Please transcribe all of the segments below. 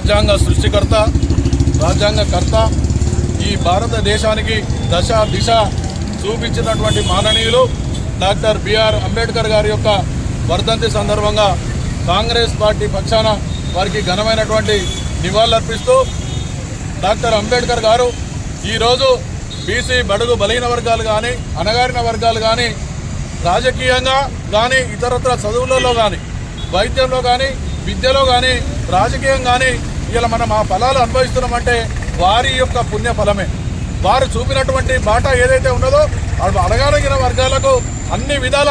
రాజ్యాంగ సృష్టికర్త రాజ్యాంగకర్త ఈ భారతదేశానికి దశ దిశ చూపించినటువంటి మాననీయులు డాక్టర్ బిఆర్ అంబేద్కర్ గారి యొక్క వర్ధంతి సందర్భంగా కాంగ్రెస్ పార్టీ పక్షాన వారికి ఘనమైనటువంటి నివాళులర్పిస్తూ డాక్టర్ అంబేద్కర్ గారు ఈరోజు బీసీ బడుగు బలహీన వర్గాలు కానీ అణగారిన వర్గాలు కానీ రాజకీయంగా కానీ ఇతరత్ర చదువులలో కానీ వైద్యంలో కానీ విద్యలో కానీ రాజకీయం కానీ ఇలా మనం ఆ ఫలాలు అనుభవిస్తున్నామంటే వారి యొక్క పుణ్య ఫలమే వారు చూపినటువంటి బాట ఏదైతే ఉన్నదో అది అడగాలిగిన వర్గాలకు అన్ని విధాల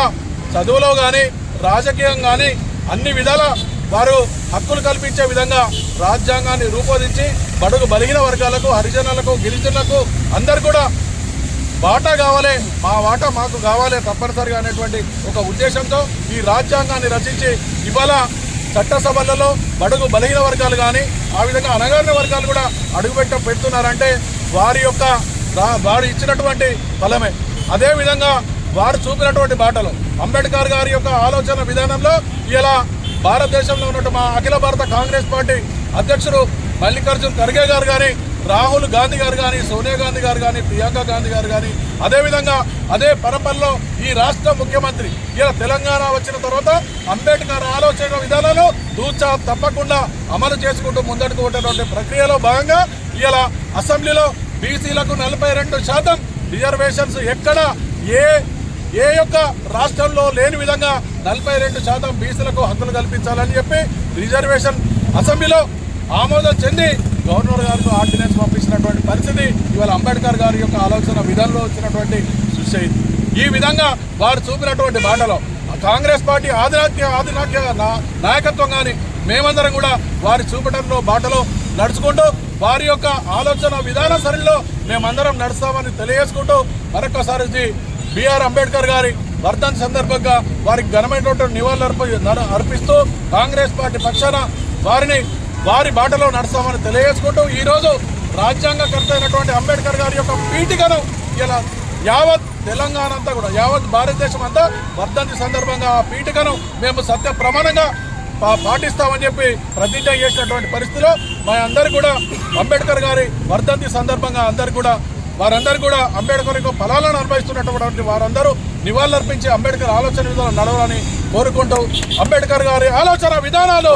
చదువులో కానీ రాజకీయం కానీ అన్ని విధాల వారు హక్కులు కల్పించే విధంగా రాజ్యాంగాన్ని రూపొందించి బడుగు బలిగిన వర్గాలకు హరిజనులకు గిరిజనులకు అందరు కూడా వాటా కావాలి మా వాటా మాకు కావాలి తప్పనిసరిగా అనేటువంటి ఒక ఉద్దేశంతో ఈ రాజ్యాంగాన్ని రచించి ఇవాళ చట్టసభలలో బడుగు బలహీన వర్గాలు కానీ ఆ విధంగా అనగారిన వర్గాలు కూడా అడుగుపెట్ట పెడుతున్నారంటే వారి యొక్క వారు ఇచ్చినటువంటి ఫలమే అదేవిధంగా వారు చూపినటువంటి బాటలు అంబేద్కర్ గారి యొక్క ఆలోచన విధానంలో ఇలా భారతదేశంలో ఉన్నట్టు మా అఖిల భారత కాంగ్రెస్ పార్టీ అధ్యక్షుడు మల్లికార్జున్ ఖర్గే గారు కానీ రాహుల్ గాంధీ గారు కానీ సోనియా గాంధీ గారు కానీ ప్రియాంక గాంధీ గారు కానీ అదేవిధంగా అదే పరపల్లో ఈ రాష్ట్ర ముఖ్యమంత్రి ఇలా తెలంగాణ వచ్చిన తర్వాత అంబేద్కర్ ఆలోచన తూచా తప్పకుండా అమలు చేసుకుంటూ ముందడుకు ప్రక్రియలో భాగంగా ఇలా అసెంబ్లీలో బీసీలకు నలభై రెండు శాతం రిజర్వేషన్స్ ఎక్కడ? ఏ ఏ యొక్క రాష్ట్రంలో లేని విధంగా నలభై రెండు శాతం బీసీలకు హక్కులు కల్పించాలని చెప్పి రిజర్వేషన్ అసెంబ్లీలో ఆమోదం చెంది గవర్నర్ గారికి ఆర్డినెన్స్ పంపించినటువంటి పరిస్థితి ఇవాళ అంబేద్కర్ గారి యొక్క ఆలోచన విధానంలో వచ్చినటువంటి సృష్టి ఈ విధంగా వారు చూపినటువంటి బాటలో కాంగ్రెస్ పార్టీ ఆధిరాత్య ఆధినాత్య నా- నాయకత్వం కానీ మేమందరం కూడా వారి చూపటంలో బాటలో నడుచుకుంటూ వారి యొక్క ఆలోచన విధాన సరిలో మేమందరం నడుస్తామని తెలియజేసుకుంటూ మరొకసారి బిఆర్ అంబేద్కర్ గారి వర్ధన్ సందర్భంగా వారికి ఘనమైనటువంటి నివాళులు అర్పిస్తూ కాంగ్రెస్ పార్టీ పక్షాన వారిని వారి బాటలో నడుస్తామని తెలియజేసుకుంటూ ఈరోజు రాజ్యాంగకర్త అయినటువంటి అంబేద్కర్ గారి యొక్క పీఠికను ఇలా యావత్ తెలంగాణ అంతా కూడా యావత్ భారతదేశం అంతా వర్ధంతి సందర్భంగా ఆ పీఠికను మేము సత్య ప్రమాణంగా పా- పాటిస్తామని చెప్పి ప్రతిజ్ఞ చేసినటువంటి పరిస్థితిలో మా అందరు కూడా అంబేద్కర్ గారి వర్ధంతి సందర్భంగా అందరు కూడా వారందరూ కూడా అంబేద్కర్ యొక్క ఫలాలను అనుభవిస్తున్నటువంటి వారందరూ నివాళులర్పించి అంబేద్కర్ ఆలోచన విధానం నడవాలని కోరుకుంటూ అంబేద్కర్ గారి ఆలోచన విధానాలు.